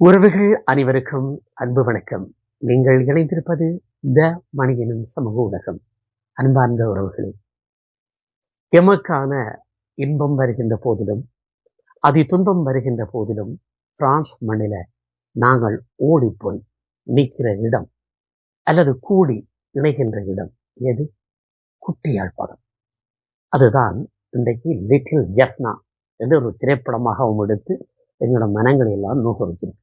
உறவுகள் அனைவருக்கும் அன்பு வணக்கம். நீங்கள் இணைந்திருப்பது த மணியனும் சமூக ஊடகம். அன்பார்ந்த உறவுகளே எமக்கான இன்பம் வருகின்ற போதிலும் அதி துன்பம் வருகின்ற போதிலும் பிரான்ஸ் மண்ணில நாங்கள் ஓடிப்போய் நிற்கிற இடம் அல்லது கூடி இணைகின்ற இடம் எது? குட்டியாழ்ப்பாடம் அதுதான் இன்றைக்கு லிட்டில் ஜஃப்னா என்று ஒரு திரைப்படமாகவும் எடுத்து எங்களோட மனங்களை எல்லாம் நோக்கரிச்சிருக்கு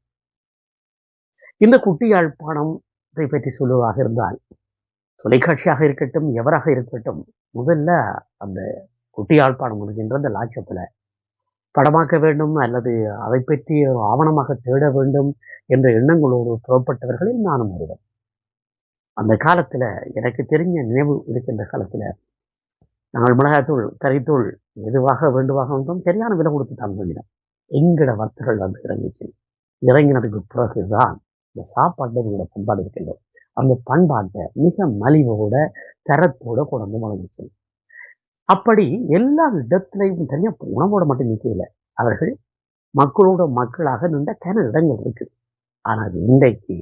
இந்த குட்டி யாழ்ப்பாணத்தை பற்றி சொல்லுவதாக இருந்தால் தொலைக்காட்சியாக இருக்கட்டும் எவராக இருக்கட்டும் முதல்ல அந்த குட்டி யாழ்ப்பாணம் என்கின்ற அந்த லாட்சப்பில் படமாக்க வேண்டும் அல்லது அதை பற்றி ஆவணமாக தேட வேண்டும் என்ற எண்ணங்களோடு புறப்பட்டவர்களில் நானும் ஒருவன் அந்த காலத்தில் எனக்கு தெரிஞ்ச நினைவு இருக்கின்ற காலத்தில் நாங்கள் மிளகாத்தூள் கறித்தூள் எதுவாக வேண்டுவாக வந்தோம் சரியான விலை கொடுத்து தான் வேண்டினோம். எங்கட வர்த்தர்கள் வந்து இறங்கிச்சு இறங்கினதுக்கு பிறகுதான் இந்த சாப்பாட்டை எங்களோட பண்பாடு இருக்கின்றோம் அந்த பண்பாட்டை மிக மலிவோட தரத்தோட கொண்டு வழங்கிச்சு. அப்படி எல்லா இடத்திலையும் தனியாக உணவோட மட்டும் நிற்கல அவர்கள் மக்களோட மக்களாக நின்ற கன இடங்கள் இருக்கு. ஆனால் இன்றைக்கு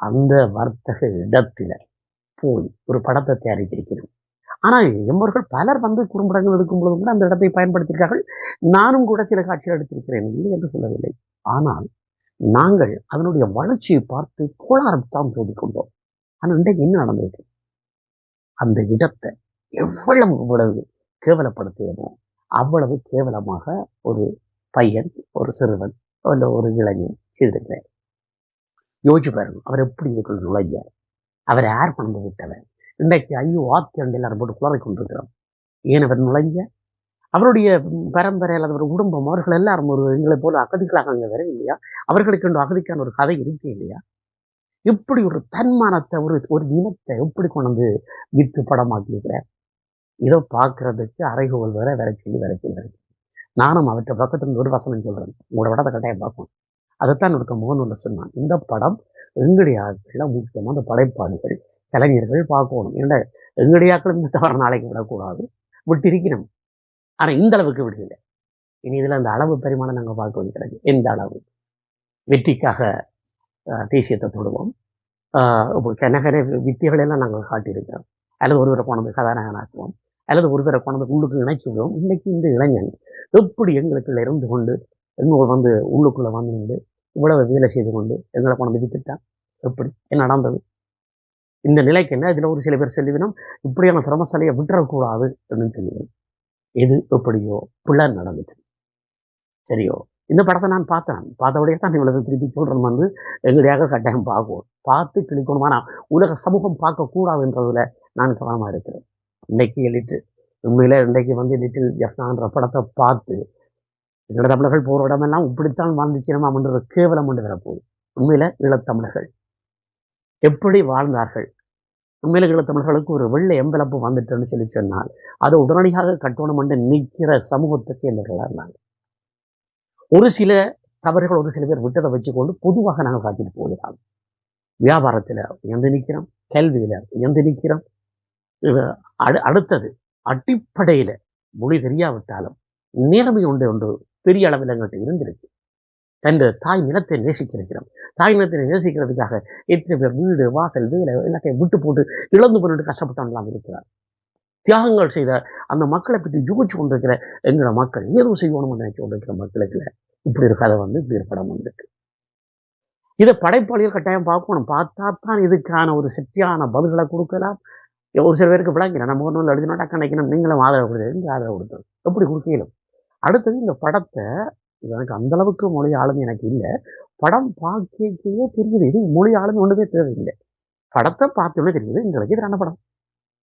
அந்த வர்த்தக இடத்துல போய் ஒரு படத்தை தயாரிச்சிருக்கிறோம் ஆனால் எம்பர்கள் பலர் வந்து குறும்படங்கள் எடுக்கும் பொழுது கூட அந்த இடத்தை பயன்படுத்தியிருக்கார்கள் நானும் கூட சில காட்சிகள் எடுத்திருக்கிறேன். இல்லை என்று சொல்லவில்லை. ஆனால் நாங்கள் அதனுடைய வளர்ச்சியை பார்த்து கோளாறுத்தான் கொண்டோம் ஆனால் இன்றைக்கு என்ன நடந்திருக்கு? அந்த இடத்தை எவ்வளவு இவ்வளவு கேவலப்படுத்தியமோ அவ்வளவு கேவலமாக ஒரு பையன் ஒரு சிறுவன் இல்லை ஒரு இளைஞன் செய்திருக்கிறார். யோசிச்சு பாருங்க அவர் எப்படி இதுக்குள் நுழைஞ்சார் அவர் யார் கொண்டு விட்டவர்? இன்றைக்கு ஐயோ ஆத்தி அண்டையில் எல்லாரும் போட்டு குளறி கொண்டிருக்கிறோம். ஏன் அவர் நுழைஞ்ச அவருடைய பரம்பரை அல்லது ஒரு குடும்பம் அவர்கள் எல்லாரும் ஒரு எங்களை போல அகதிகளாக அங்கே வர இல்லையா? அவர்களுக்கு என்று அகதிக்கான ஒரு கதை இருக்கே இல்லையா? எப்படி ஒரு தன்மானத்தை ஒரு ஒரு இனத்தை எப்படி கொண்டு வந்து வித்து படமாக்கியிருக்கிறார்? இதை பார்க்கறதுக்கு அறைகோல் வேற வேற சொல்லி வேற சொல்லி நானும் அவற்றை பக்கத்துல ஒரு வசனம் சொல்றேன். உங்களோட படத்தை கட்டாயம் பார்க்கணும் அதைத்தான் இருக்க மோகன் சொன்னான். இந்த படம் எங்களுடைய ஆட்களில் முக்கியமாக அந்த படைப்பாளிகள் கலைஞர்கள் பார்க்கணும். ஏன்னா எங்களுடைய ஆட்களும் தவறு நாளைக்கு விடக்கூடாது. விட்டிருக்கணும் ஆனால் இந்த அளவுக்கு விடல இனி இதில் அந்த அளவு பரிமாணம் நாங்கள் பார்க்க வைக்கிறது எந்த அளவு? வெற்றிக்காக தேசியத்தை தொடுவோம். கனகர எல்லாம் நாங்கள் காட்டியிருக்கிறோம். அல்லது ஒருவரை கொண்டது கதாநாயகனாக்குவோம். அல்லது ஒருவரை கொண்டது உள்ளுக்கு இணைச்சி விடுவோம் இன்னைக்கு இந்த இளைஞன் எப்படி எங்களுக்குள்ள இருந்து கொண்டு எங்க வந்து உள்ளுக்குள்ள வந்து கொண்டு இவ்வளவு வேலை செய்து கொண்டு எங்களை கொண்டு விதித்துட்டான் எப்படி? என்ன நடந்தது? இந்த நிலைக்கு என்ன? இதில் ஒரு சில பேர் சொல்லிவிடும் இப்படியான திறமசாலையை விட்டுறக்கூடாது அப்படின்னு சொல்லிவிடும். எது எப்படியோ பிள்ளை நடந்துச்சு. சரியோ? இந்த படத்தை நான் பார்த்தேன். பார்த்தபடியே தான் இவ்வளவு திருப்பி சொல்றேன் வந்து எங்களுடையாக கட்டாயம் பார்க்குவோம் பார்த்து கிளிக்கணுமா உலக சமூகம் பார்க்கக்கூடாது என்றதில் நான் கவனமாக இருக்கிறேன். இன்னைக்கு எலிட்டு உண்மையில இன்றைக்கு வந்து லிட்டில் ஜஃப்னான்ற படத்தை பார்த்து எங்களோட தமிழர்கள் போகிற இடமெல்லாம் இப்படித்தான் வாழ்ந்துச்சினமா அப்படின்ற கேவலம் கொண்டு வரப்போகுது. உண்மையில ஈழத்தமிழர்கள் எப்படி வாழ்ந்தார்கள்? உண்மையில தமிழர்களுக்கு ஒரு வெள்ளை எம்பலப்பு வந்துட்டுன்னு சொல்லி சொன்னால் அதை உடனடியாக கட்டணம் என்று நிற்கிற சமூகத்தை சேர்ந்தவர்களாக இருந்தாங்க ஒரு சில தவறுகள் ஒரு சில பேர் விட்டதை வச்சுக்கொண்டு பொதுவாக நாங்கள் காத்திட்டு போகிறோம் வியாபாரத்தில் உயர்ந்து நிற்கிறோம் கல்வியில் உயர்ந்து நிற்கிறோம். அடு அடுத்தது அடிப்படையில் மொழி தெரியாவிட்டாலும் நேர்மை உண்டு ஒன்று பெரிய அளவில் எங்கள்கிட்ட இருந்திருக்கு. தன் தாய் நிலத்தை நேசிச்சிருக்கிறோம் தாய் நிலத்தை நேசிக்கிறதுக்காக எத்தனை பேர் வீடு வாசல் வேலை எல்லாத்தையும் விட்டு போட்டு இழந்து பண்ணிட்டு கஷ்டப்பட்டவங்களாம் இருக்கிறார் தியாகங்கள் செய்த அந்த மக்களை பற்றி யோசிச்சு கொண்டிருக்கிற எங்களோட மக்கள் ஏதோ செய்யணும்னு நினைச்சு கொண்டிருக்கிற மக்களுக்கு இப்படி ஒரு கதை வந்து இப்படி ஒரு படம் வந்திருக்கு. இதை படைப்பாளிகள் கட்டாயம் பார்க்கணும். பார்த்தா தான் இதுக்கான ஒரு சக்தியான பதில்களை கொடுக்கலாம். ஒரு சில பேருக்கு விளங்கிறேன் நம்ம ஒன்றும் எழுதினோட்டா கணக்கினோம் நீங்களும் ஆதரவு கொடுத்தது ஆதரவு கொடுத்தோம் எப்படி கொடுக்கலாம்? அடுத்தது இந்த படத்தை எனக்கு அந்த அளவுக்கு மொழி ஆளுமை எனக்கு இல்லை. படம் பார்க்கவே தெரியுது. இது மொழி ஆளுமை ஒன்றுமே தேவையில்லை படத்தை பார்த்தோன்னே தெரியுது. எங்களுக்கு இது படம்?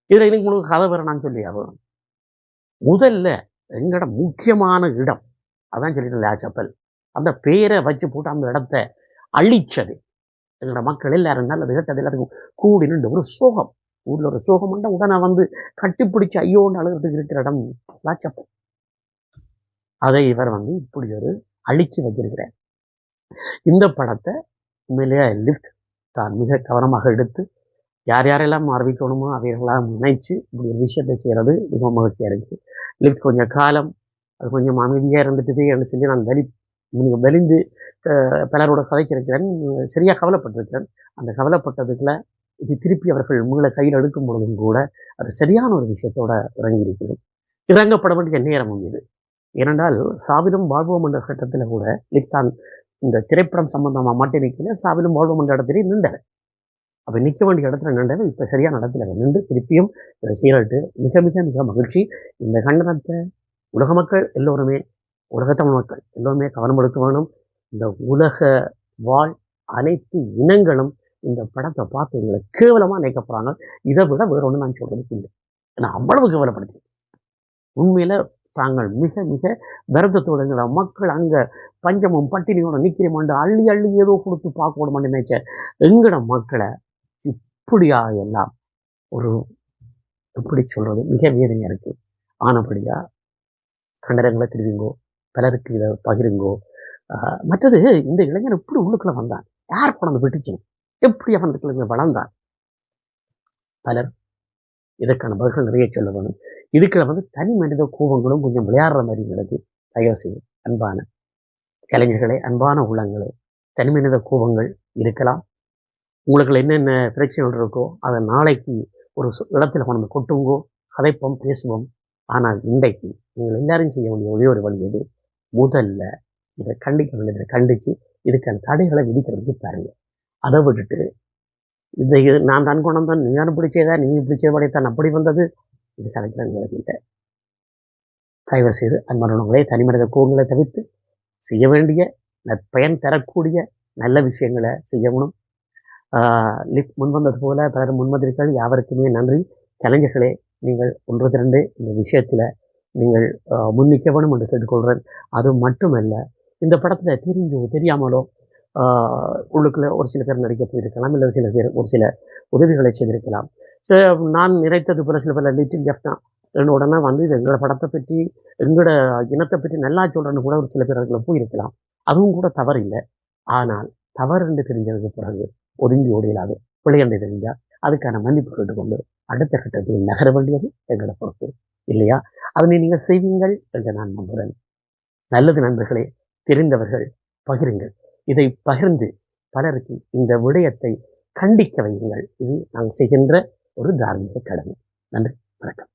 இதில் எனக்கு உங்களுக்கு கதை வர நான் சொல்லி ஆகணும் முதல்ல எங்களோட முக்கியமான இடம் அதான் சொல்லிட்டு லேச்சப்பல் அந்த பேரை வச்சு போட்டு அந்த இடத்த அழிச்சது. எங்களோட மக்கள் எல்லாரும் நல்லது கேட்டது எல்லாத்துக்கும் கூடி நின்று ஒரு சோகம். ஊர்ல ஒரு சோகம் உண்டா உடனே வந்து கட்டிப்பிடிச்சு ஐயோன்னு அழுகிறதுக்கு இருக்கிற இடம் லாச்சப்பல் அதை இவர் வந்து இப்படி ஒரு அழிச்சு வச்சிருக்கிறார். இந்த படத்தை உண்மையிலேயே லிஃப்ட் தான் மிக கவனமாக எடுத்து யார் யாரெல்லாம் அறிவிக்கணுமோ அவைகளெல்லாம் நினைச்சு இப்படி ஒரு விஷயத்தை செய்கிறது மிக மகிழ்ச்சியாக இருக்குது. லிஃப்ட் கொஞ்சம் காலம் அது கொஞ்சம் அமைதியாக இருந்துட்டுதே என்று சொல்லி நான் வலி நீங்கள் வெளிந்து பலரோட கதைச்சிருக்கிறேன் சரியாக கவலைப்பட்டிருக்கிறேன். அந்த கவலைப்பட்டதுக்குள்ள இது திருப்பி அவர்கள் உங்களை கையில் எடுக்கும் பொழுதும் கூட அது சரியான ஒரு விஷயத்தோட இறங்கி இருக்கிறது இறங்கப்பட வேண்டிய நேரமும் இது. ஏனென்றால் சாவிலும் வாழ்வோம் என்ற கட்டத்தில் கூட லிப்தான் இந்த திரைப்படம் சம்பந்தமாக மட்டும் நிற்கல சாவிலும் வாழ்வோம் என்ற இடத்திலே நின்றார். அப்போ நிற்க வேண்டிய இடத்துல நின்றது இப்போ சரியான இடத்துல நின்று திருப்பியும் இதை சீரட்டு மிக மிக மிக மகிழ்ச்சி. இந்த கண்டனத்தை உலக மக்கள் எல்லோருமே உலகத்தமிழ் மக்கள் எல்லோருமே கவனம் எடுக்க வேணும் இந்த உலக வாழ் அனைத்து இனங்களும் இந்த படத்தை பார்த்து எங்களை கேவலமாக நினைக்கப்படுறாங்க இதை விட வேற ஒன்று நான் சொல்கிறதுக்கு இல்லை ஏன்னா அவ்வளவு கேவலப்படுத்தி. உண்மையில் தாங்கள் மிக மிக விரதத்தோடுங்கள மக்கள் அங்க பஞ்சமும் பட்டினியோட நிற்கிறமாண்டு அள்ளி அள்ளி ஏதோ கொடுத்து பார்க்கணுமான்னு நினைச்ச எங்கட மக்களை இப்படியா எல்லாம் ஒரு எப்படி சொல்றது மிக வேதனையாக இருக்கு. ஆனபடியா கண்டரங்களை திருவிங்கோ பலருக்கு இதை பகிருங்கோ. மற்றது இந்த இளைஞன் எப்படி உள்ளுக்குள்ள வந்தான்? யார் கொண்டு விட்டுச்சு எப்படி அவன் வளர்ந்தான்? பலர் இதற்கான பதில்கள் நிறைய சொல்ல வேணும். இதுக்குள்ள வந்து தனி மனித கோபங்களும் கொஞ்சம் விளையாடுற மாதிரி நடக்கு தயவு செய்து அன்பான கலைஞர்களே அன்பான உள்ளங்களே தனி மனித கோபங்கள் இருக்கலாம். உங்களுக்கு என்னென்ன பிரச்சனைகள் இருக்கோ அதை நாளைக்கு ஒரு சு- இடத்துல கொண்டு கொட்டுங்கோ கதைப்போம் பேசுவோம். ஆனால் இன்றைக்கு நீங்கள் எல்லாரும் செய்ய வேண்டிய ஒரே ஒரு வழி எது? முதல்ல இதை கண்டிக்க வேண்டியதை கண்டிச்சு இதுக்கான தடைகளை விதிக்கிறதுக்கு பாருங்க. அதை விட்டுட்டு இந்த இது நான் தான் கொண்டு வந்தேன் நீ தான் பிடிச்சதா நீ பிடிச்ச படைத்தான் அப்படி வந்தது. இது கலைக்கிறேன் தயவு செய்து அன்பானவங்களே தனிமனித கோவங்களை தவிர்த்து செய்ய வேண்டிய நற்பயன் தரக்கூடிய நல்ல விஷயங்களை செய்யணும். ஆஹ் லிப் முன்வந்தது போல பலர் முன்வந்திருக்கள் யாவருக்குமே நன்றி. கலைஞர்களே நீங்கள் ஒன்று திரண்டு இந்த விஷயத்துல நீங்கள் ஆஹ் முன்னிக்க வேணும் என்று கேட்டுக்கொள்கிறேன். அது மட்டுமல்ல இந்த படத்தில் தெரிஞ்சோ தெரியாமலோ உள்ளுக்குள்ள ஒரு சில பேர் நடிக்க போயிருக்கலாம் இல்லை சில பேர் ஒரு சில உதவிகளை செய்திருக்கலாம். ஸோ நான் நினைத்தது போல சில பேர் லிட்டில் லெஃப்ட் உடனே வந்து இது எங்களோட படத்தை பற்றி எங்களோட இனத்தை பற்றி நல்லா சொல்றேன்னு கூட ஒரு சில பேர் அதுக்குள்ள போயிருக்கலாம். அதுவும் கூட தவறு இல்லை. ஆனால் தவறு என்று தெரிஞ்சதுக்கு பிறகு ஒதுங்கி ஓடியலாது பிள்ளையண்டை தெரிஞ்சால் அதுக்கான மன்னிப்பு கேட்டுக்கொண்டு அடுத்த கட்டத்தில் நகர வேண்டியது எங்களோட பொறுப்பு. இல்லையா? அதனை நீங்கள் செய்வீங்கள் என்று நான் நம்புகிறேன். நல்லது நண்பர்களே தெரிந்தவர்கள் பகிருங்கள். இதை பகிர்ந்து பலருக்கு இந்த விடயத்தை கண்டிக்க வையுங்கள். இது நாங்கள் செய்கின்ற ஒரு தார்மீக கடமை. நன்றி வணக்கம்.